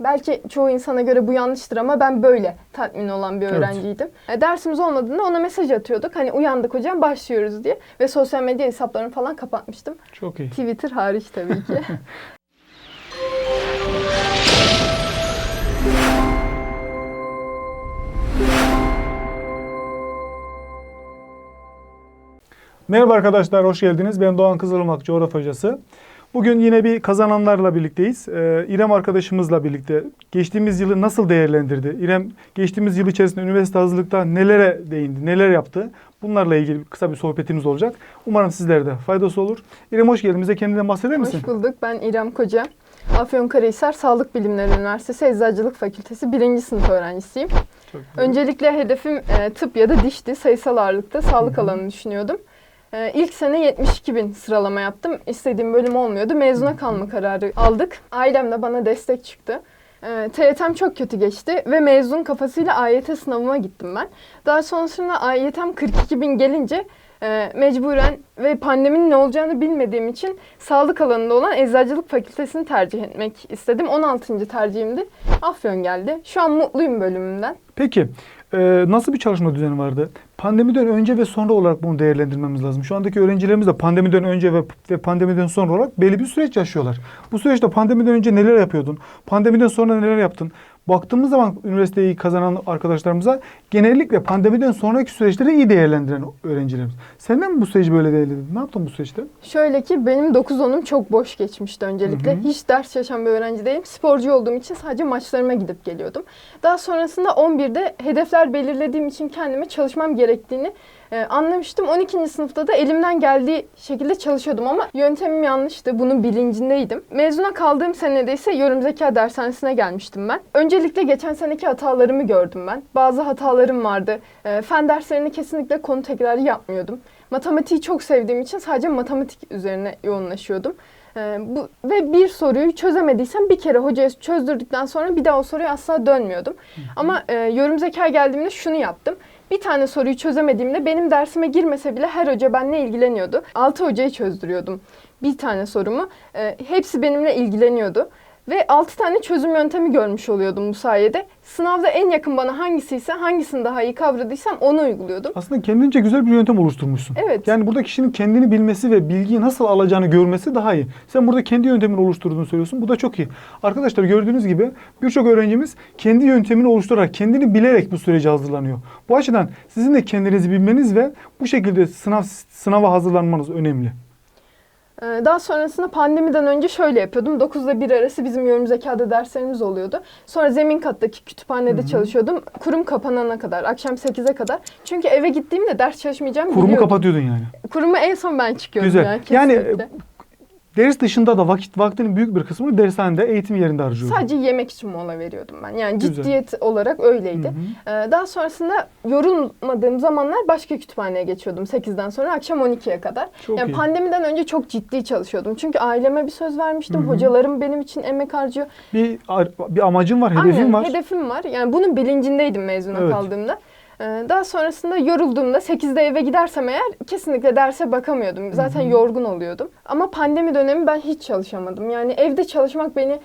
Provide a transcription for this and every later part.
Belki çoğu insana göre bu yanlıştır ama ben böyle tatmin olan bir Evet. öğrenciydim. E, dersimiz olmadığında ona mesaj atıyorduk. Hani uyandık hocam başlıyoruz diye. Ve sosyal medya hesaplarını falan kapatmıştım. Çok iyi. Twitter hariç tabii ki. Merhaba arkadaşlar, hoş geldiniz. Ben Doğan Kızılmak, coğrafya hocası. Bugün yine bir kazananlarla birlikteyiz. Ee, İrem arkadaşımızla birlikte geçtiğimiz yılı nasıl değerlendirdi? İrem geçtiğimiz yıl içerisinde üniversite hazırlıkta nelere değindi, neler yaptı? Bunlarla ilgili kısa bir sohbetimiz olacak. Umarım sizlere de faydası olur. İrem hoş geldin. Bize kendinden bahseder misin? Hoş bulduk. Ben İrem Koca. Afyonkarahisar Sağlık Bilimleri Üniversitesi Eczacılık Fakültesi 1. sınıf öğrencisiyim. Öncelikle hedefim e, tıp ya da dişti. Sayısal ağırlıkta sağlık alanını düşünüyordum. E, ilk sene 72 bin sıralama yaptım. İstediğim bölüm olmuyordu. Mezuna kalma kararı aldık. Ailem de bana destek çıktı. E, TYT'm çok kötü geçti ve mezun kafasıyla AYT sınavıma gittim ben. Daha sonrasında AYT'm 42 bin gelince e, mecburen ve pandeminin ne olacağını bilmediğim için sağlık alanında olan eczacılık fakültesini tercih etmek istedim. 16. tercihimdi. Afyon geldi. Şu an mutluyum bölümümden. Peki, e, nasıl bir çalışma düzeni vardı? Pandemiden önce ve sonra olarak bunu değerlendirmemiz lazım. Şu andaki öğrencilerimiz de pandemiden önce ve, ve pandemiden sonra olarak belli bir süreç yaşıyorlar. Bu süreçte pandemiden önce neler yapıyordun? Pandemiden sonra neler yaptın? Baktığımız zaman üniversiteyi kazanan arkadaşlarımıza genellikle pandemiden sonraki süreçleri iyi değerlendiren öğrencilerimiz. Senden mi bu süreci böyle değerlendirdin? Ne yaptın bu süreçte? Şöyle ki benim 9-10'um çok boş geçmişti öncelikle. Hı hı. Hiç ders çalışan bir öğrenci değilim. Sporcu olduğum için sadece maçlarıma gidip geliyordum. Daha sonrasında 11'de hedefler belirlediğim için kendime çalışmam gerektiğini e, anlamıştım. 12. sınıfta da elimden geldiği şekilde çalışıyordum ama yöntemim yanlıştı. Bunun bilincindeydim. Mezuna kaldığım senede ise yorum zeka dershanesine gelmiştim ben. Öncelikle geçen seneki hatalarımı gördüm ben. Bazı hatalarım vardı. E, fen derslerini kesinlikle konu tekrarı yapmıyordum. Matematiği çok sevdiğim için sadece matematik üzerine yoğunlaşıyordum. Ee, bu ve bir soruyu çözemediysem bir kere hocaya çözdürdükten sonra bir daha o soruya asla dönmüyordum. Ama e, yorum zeka geldiğimde şunu yaptım. Bir tane soruyu çözemediğimde benim dersime girmese bile her hoca benimle ilgileniyordu. Altı hocayı çözdürüyordum bir tane sorumu. Ee, hepsi benimle ilgileniyordu. Ve 6 tane çözüm yöntemi görmüş oluyordum bu sayede. Sınavda en yakın bana hangisiyse, hangisini daha iyi kavradıysam onu uyguluyordum. Aslında kendince güzel bir yöntem oluşturmuşsun. Evet. Yani burada kişinin kendini bilmesi ve bilgiyi nasıl alacağını görmesi daha iyi. Sen burada kendi yöntemini oluşturduğunu söylüyorsun. Bu da çok iyi. Arkadaşlar gördüğünüz gibi birçok öğrencimiz kendi yöntemini oluşturarak, kendini bilerek bu sürece hazırlanıyor. Bu açıdan sizin de kendinizi bilmeniz ve bu şekilde sınav sınava hazırlanmanız önemli. Ee, Daha sonrasında pandemiden önce şöyle yapıyordum. 9 ile 1 arası bizim yorum zekada derslerimiz oluyordu. Sonra zemin kattaki kütüphanede çalışıyordum. Kurum kapanana kadar, akşam 8'e kadar. Çünkü eve gittiğimde ders çalışmayacağımı Kurumu biliyordum. kapatıyordun yani. Kurumu en son ben çıkıyordum Güzel. ya. Yani, kesinlikle. Ders dışında da vakit vaktinin büyük bir kısmını dershanede, eğitim yerinde harcıyordun. Sadece yemek için mola veriyordum ben. Yani Güzel. ciddiyet olarak öyleydi. Hı hı. Ee, Daha sonrasında yorulmadığım zamanlar başka kütüphaneye geçiyordum 8'den sonra akşam 12'ye kadar. Çok yani iyi. pandemiden önce çok ciddi çalışıyordum. Çünkü aileme bir söz vermiştim. Hı hı. Hocalarım benim için emek harcıyor. Bir bir amacın var, hedefin Aynen, var. hedefim var. Yani bunun bilincindeydim mezuna Evet. kaldığımda. Ee, Daha sonrasında yorulduğumda 8'de eve gidersem eğer kesinlikle derse bakamıyordum. Zaten yorgun oluyordum. Ama pandemi dönemi ben hiç çalışamadım. Yani evde çalışmak beni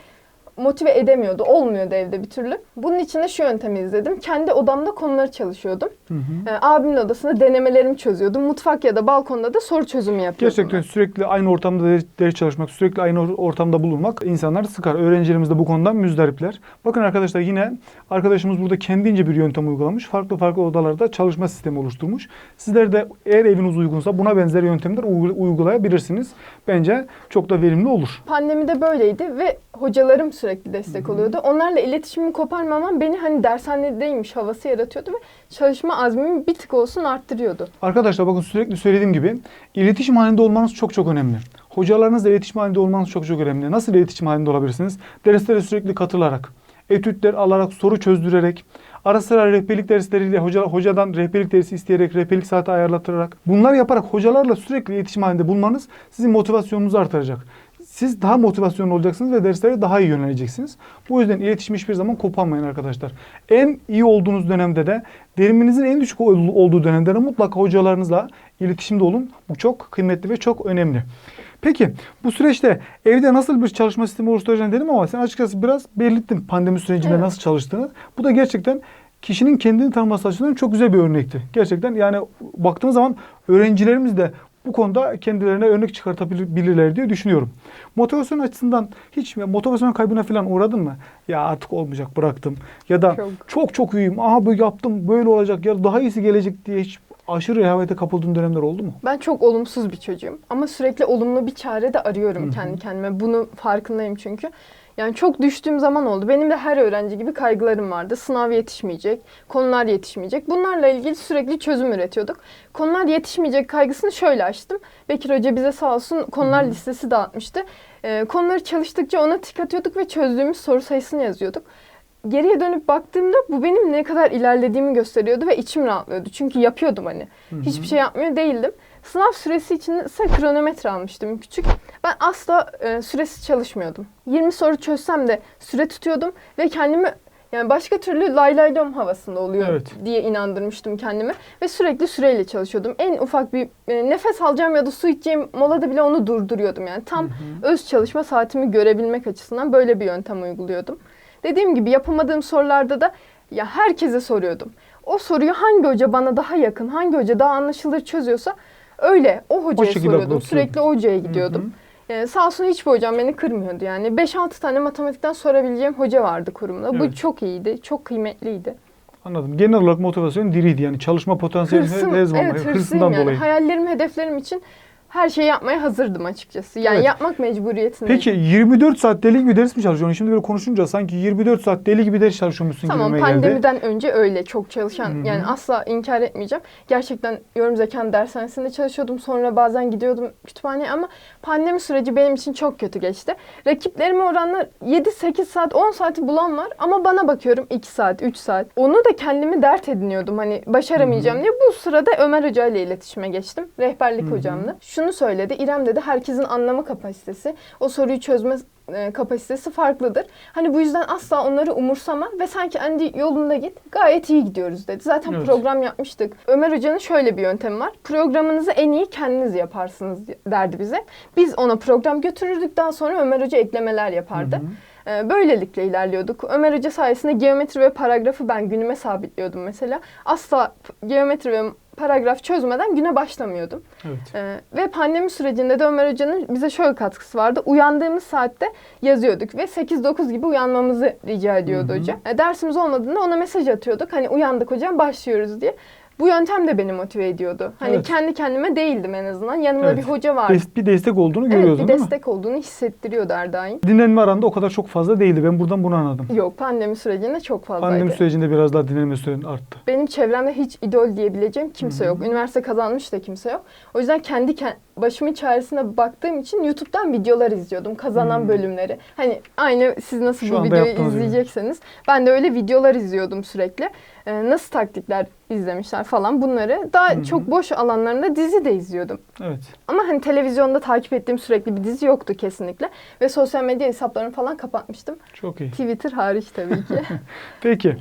motive edemiyordu. Olmuyordu evde bir türlü. Bunun için de şu yöntemi izledim. Kendi odamda konuları çalışıyordum. Hı hı. Ee, abimin odasında denemelerimi çözüyordum. Mutfak ya da balkonda da soru çözümü yapıyordum. Gerçekten sürekli aynı ortamda ders, çalışmak, sürekli aynı or- ortamda bulunmak insanları sıkar. Öğrencilerimiz de bu konudan müzdaripler. Bakın arkadaşlar yine arkadaşımız burada kendince bir yöntem uygulamış. Farklı farklı odalarda çalışma sistemi oluşturmuş. Sizler de eğer eviniz uygunsa buna benzer yöntemler uygula- uygulayabilirsiniz. Bence çok da verimli olur. Pandemide böyleydi ve hocalarım sürekli destek oluyordu. Onlarla iletişimimi koparmamam beni hani dershanedeymiş havası yaratıyordu ve çalışma azmimi bir tık olsun arttırıyordu. Arkadaşlar bakın sürekli söylediğim gibi iletişim halinde olmanız çok çok önemli. Hocalarınızla iletişim halinde olmanız çok çok önemli. Nasıl iletişim halinde olabilirsiniz? Derslere sürekli katılarak, etütler alarak, soru çözdürerek, ara sıra rehberlik dersleriyle hoca, hocadan rehberlik dersi isteyerek, rehberlik saati ayarlatırarak, bunlar yaparak hocalarla sürekli iletişim halinde bulmanız sizin motivasyonunuzu artıracak. Siz daha motivasyonlu olacaksınız ve derslere daha iyi yöneleceksiniz. Bu yüzden iletişim hiçbir zaman koparmayın arkadaşlar. En iyi olduğunuz dönemde de veriminizin en düşük ol- olduğu dönemde de mutlaka hocalarınızla iletişimde olun. Bu çok kıymetli ve çok önemli. Peki bu süreçte evde nasıl bir çalışma sistemi oluşturacağını dedim ama sen açıkçası biraz belirttin pandemi sürecinde Evet. nasıl çalıştığını. Bu da gerçekten kişinin kendini tanıması açısından çok güzel bir örnekti. Gerçekten yani baktığımız zaman öğrencilerimiz de bu konuda kendilerine örnek çıkartabilirler diye düşünüyorum. Motivasyon açısından hiç motivasyon kaybına falan uğradın mı? Ya artık olmayacak bıraktım. Ya da Çok. çok çok iyiyim. Aha bu yaptım böyle olacak ya daha iyisi gelecek diye hiç aşırı rehavete kapıldığın dönemler oldu mu? Ben çok olumsuz bir çocuğum ama sürekli olumlu bir çare de arıyorum Hı hı. kendi kendime. Bunu farkındayım çünkü. Yani çok düştüğüm zaman oldu. Benim de her öğrenci gibi kaygılarım vardı. Sınav yetişmeyecek, konular yetişmeyecek. Bunlarla ilgili sürekli çözüm üretiyorduk. Konular yetişmeyecek kaygısını şöyle açtım. Bekir Hoca bize sağ olsun konular listesi dağıtmıştı. Ee, konuları çalıştıkça ona tik atıyorduk ve çözdüğümüz soru sayısını yazıyorduk. Geriye dönüp baktığımda bu benim ne kadar ilerlediğimi gösteriyordu ve içim rahatlıyordu. Çünkü yapıyordum hani. Hiçbir şey yapmıyor değildim. Sınav süresi için ise kronometre almıştım küçük. Ben asla e, süresiz çalışmıyordum. 20 soru çözsem de süre tutuyordum ve kendimi yani başka türlü lay lay lom havasında oluyor Evet. diye inandırmıştım kendimi ve sürekli süreyle çalışıyordum. En ufak bir e, nefes alacağım ya da su içeceğim molada bile onu durduruyordum yani. Tam öz çalışma saatimi görebilmek açısından böyle bir yöntem uyguluyordum. Dediğim gibi yapamadığım sorularda da ya herkese soruyordum. O soruyu hangi hoca bana daha yakın, hangi hoca daha anlaşılır çözüyorsa öyle o hocaya şekilde soruyordum. Sürekli o hocaya gidiyordum. Ee, sağ olsun hiçbir hocam beni kırmıyordu yani. 5-6 tane matematikten sorabileceğim hoca vardı kurumda. Bu Evet. çok iyiydi, çok kıymetliydi. Anladım. Genel olarak motivasyon diriydi yani çalışma potansiyeli Hırsım, evet hırsıyım hırsından yani. dolayı. Hayallerim, hedeflerim için her şeyi yapmaya hazırdım açıkçası. Yani Evet. yapmak mecburiyetindeyim. Peki 24 saat deli gibi ders mi çalışıyorsun? Şimdi böyle konuşunca sanki 24 saat deli gibi ders çalışıyormuşsun Tamam gibime geldi. pandemiden önce öyle çok çalışan Hı hı. yani asla inkar etmeyeceğim. Gerçekten yorum zekan dershanesinde çalışıyordum. Sonra bazen gidiyordum kütüphaneye ama pandemi süreci benim için çok kötü geçti. Rakiplerime oranla 7-8 saat 10 saati bulan var ama bana bakıyorum 2 saat 3 saat. Onu da kendimi dert ediniyordum hani başaramayacağım diye. Bu sırada Ömer Hoca ile iletişime geçtim. Rehberlik Hı hı. hocamla. Şunu söyledi İrem dedi herkesin anlama kapasitesi o soruyu çözme e, kapasitesi farklıdır. Hani bu yüzden asla onları umursama ve sen kendi yolunda git. Gayet iyi gidiyoruz dedi. Zaten Evet. program yapmıştık. Ömer Hoca'nın şöyle bir yöntemi var. Programınızı en iyi kendiniz yaparsınız derdi bize. Biz ona program götürürdük. Daha sonra Ömer Hoca eklemeler yapardı. Hı hı. Ee, Böylelikle ilerliyorduk. Ömer Hoca sayesinde geometri ve paragrafı ben günüme sabitliyordum mesela. Asla geometri ve paragraf çözmeden güne başlamıyordum. Evet. Ee, ve pandemi sürecinde de Ömer Hoca'nın bize şöyle katkısı vardı. Uyandığımız saatte yazıyorduk ve 8-9 gibi uyanmamızı rica ediyordu Hı hı. hoca. E, dersimiz olmadığında ona mesaj atıyorduk. Hani uyandık hocam başlıyoruz diye. Bu yöntem de beni motive ediyordu. Hani Evet. kendi kendime değildim en azından. Yanımda Evet. bir hoca vardı. Des- bir destek olduğunu Evet, görüyordun bir değil mi? destek olduğunu hissettiriyordu her daim. Dinlenme aranda o kadar çok fazla değildi. Ben buradan bunu anladım. Yok pandemi sürecinde çok fazlaydı. Pandemi sürecinde biraz daha dinlenme süren arttı. Benim çevremde hiç idol diyebileceğim kimse Hı hı. yok. Üniversite kazanmış da kimse yok. O yüzden kendi ke- başımın çaresine baktığım için YouTube'dan videolar izliyordum. Kazanan Hı. bölümleri. Hani aynı siz nasıl Şu bu videoyu yaptığınız gibi. izleyecekseniz. Ben de öyle videolar izliyordum sürekli. Ee, nasıl taktikler izlemişler falan bunları. Daha Hı hı. çok boş alanlarında dizi de izliyordum. Evet. Ama hani televizyonda takip ettiğim sürekli bir dizi yoktu kesinlikle. Ve sosyal medya hesaplarımı falan kapatmıştım. Çok iyi. Twitter hariç tabii ki. Peki.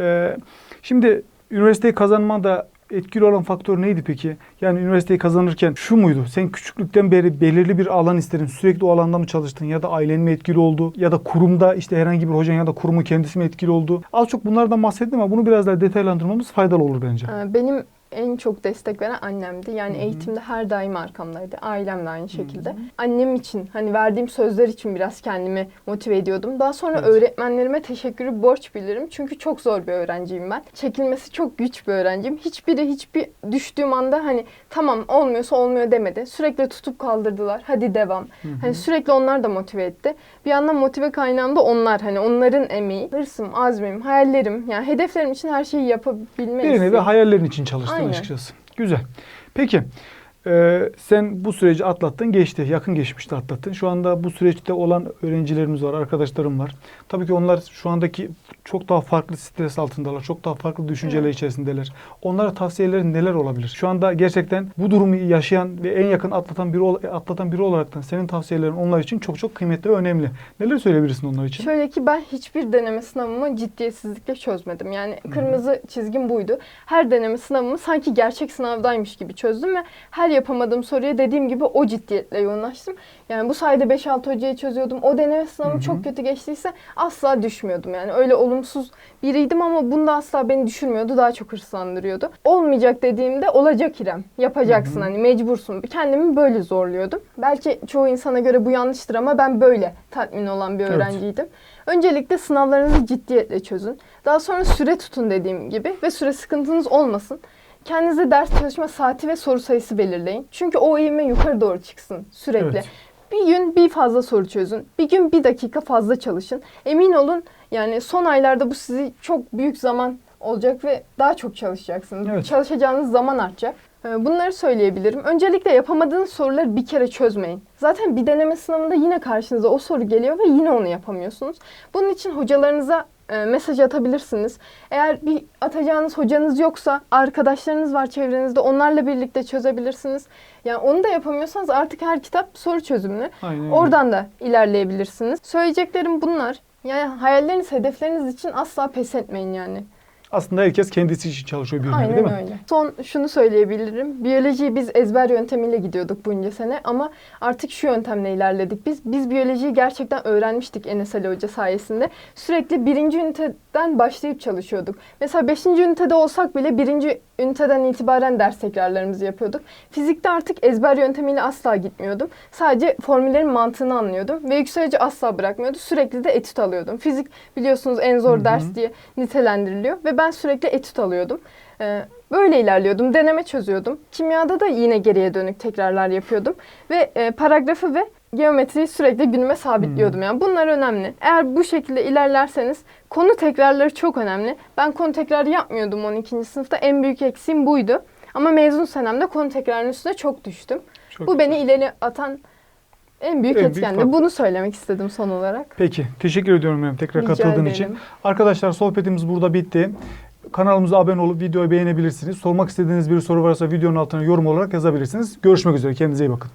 Ee, şimdi üniversiteyi kazanmada etkili olan faktör neydi peki? Yani üniversiteyi kazanırken şu muydu? Sen küçüklükten beri belirli bir alan istedin. Sürekli o alanda mı çalıştın? Ya da ailen mi etkili oldu? Ya da kurumda işte herhangi bir hocan ya da kurumun kendisi mi etkili oldu? Az çok bunlardan bahsettim ama bunu biraz daha detaylandırmamız faydalı olur bence. Ee, Benim en çok destek veren annemdi. Yani Hı hı. eğitimde her daim arkamdaydı. Ailem de aynı şekilde. Annem için hani verdiğim sözler için biraz kendimi motive ediyordum. Daha sonra Evet. öğretmenlerime teşekkürü borç bilirim. Çünkü çok zor bir öğrenciyim ben. Çekilmesi çok güç bir öğrenciyim. Hiçbiri hiçbir düştüğüm anda hani tamam olmuyorsa olmuyor demedi. Sürekli tutup kaldırdılar. Hadi devam. Hı hı. Hani sürekli onlar da motive etti. Bir yandan motive kaynağım da onlar. Hani onların emeği, hırsım, azmim, hayallerim. Yani hedeflerim için her şeyi yapabilme Bir nevi isteği. hayallerin için çalıştın Aynen. Güzel. Peki. E, sen bu süreci atlattın, geçti. Yakın geçmişte atlattın. Şu anda bu süreçte olan öğrencilerimiz var, arkadaşlarım var. Tabii ki onlar şu andaki çok daha farklı stres altındalar. Çok daha farklı düşünceler Evet. içerisindeler. Onlara tavsiyelerin neler olabilir? Şu anda gerçekten bu durumu yaşayan ve en yakın atlatan biri atlatan biri olaraktan senin tavsiyelerin onlar için çok çok kıymetli ve önemli. Neler söyleyebilirsin onlar için? Şöyle ki ben hiçbir deneme sınavımı ciddiyetsizlikle çözmedim. Yani kırmızı çizgim buydu. Her deneme sınavımı sanki gerçek sınavdaymış gibi çözdüm ve her yapamadığım soruya dediğim gibi o ciddiyetle yoğunlaştım. Yani bu sayede 5-6 hocayı çözüyordum. O deneme sınavım çok kötü geçtiyse asla düşmüyordum. Yani öyle olumsuz biriydim ama bunda asla beni düşürmüyordu. Daha çok hırslandırıyordu. Olmayacak dediğimde olacak İrem. Yapacaksın Hı hı. hani mecbursun. Kendimi böyle zorluyordum. Belki çoğu insana göre bu yanlıştır ama ben böyle tatmin olan bir Evet. öğrenciydim. Öncelikle sınavlarınızı ciddiyetle çözün. Daha sonra süre tutun dediğim gibi ve süre sıkıntınız olmasın. Kendinize ders çalışma saati ve soru sayısı belirleyin. Çünkü o eğime yukarı doğru çıksın sürekli. Evet. Bir gün bir fazla soru çözün. Bir gün bir dakika fazla çalışın. Emin olun yani son aylarda bu sizi çok büyük zaman olacak ve daha çok çalışacaksınız. Evet. Çalışacağınız zaman artacak. Ee, Bunları söyleyebilirim. Öncelikle yapamadığınız soruları bir kere çözmeyin. Zaten bir deneme sınavında yine karşınıza o soru geliyor ve yine onu yapamıyorsunuz. Bunun için hocalarınıza e, mesaj atabilirsiniz. Eğer bir atacağınız hocanız yoksa arkadaşlarınız var çevrenizde onlarla birlikte çözebilirsiniz. Yani onu da yapamıyorsanız artık her kitap soru çözümlü. Aynen. Oradan da ilerleyebilirsiniz. Söyleyeceklerim bunlar. Yani hayalleriniz, hedefleriniz için asla pes etmeyin yani. Aslında herkes kendisi için çalışıyor bir Aynen değil mi? öyle. Son şunu söyleyebilirim. Biyolojiyi biz ezber yöntemiyle gidiyorduk bunca sene ama artık şu yöntemle ilerledik. Biz biz biyolojiyi gerçekten öğrenmiştik Enes Ali Hoca sayesinde. Sürekli birinci üniteden başlayıp çalışıyorduk. Mesela beşinci ünitede olsak bile birinci üniteden itibaren ders tekrarlarımızı yapıyorduk. Fizikte artık ezber yöntemiyle asla gitmiyordum. Sadece formüllerin mantığını anlıyordum ve Yüksel Hoca asla bırakmıyordu. Sürekli de etüt alıyordum. Fizik biliyorsunuz en zor Hı hı. ders diye nitelendiriliyor ve ben sürekli etüt alıyordum. Ee, Böyle ilerliyordum. Deneme çözüyordum. Kimyada da yine geriye dönük tekrarlar yapıyordum. Ve e, paragrafı ve geometriyi sürekli günüme sabitliyordum. Yani bunlar önemli. Eğer bu şekilde ilerlerseniz konu tekrarları çok önemli. Ben konu tekrarı yapmıyordum 12. sınıfta. En büyük eksiğim buydu. Ama mezun senemde konu tekrarının üstüne çok düştüm. Çok bu güzel. beni ileri atan en büyük En büyük etkendi. faktör. Bunu söylemek istedim son olarak. Peki. Teşekkür ediyorum benim tekrar Rica katıldığın ederim. için. Arkadaşlar sohbetimiz burada bitti. Kanalımıza abone olup videoyu beğenebilirsiniz. Sormak istediğiniz bir soru varsa videonun altına yorum olarak yazabilirsiniz. Görüşmek üzere. Kendinize iyi bakın.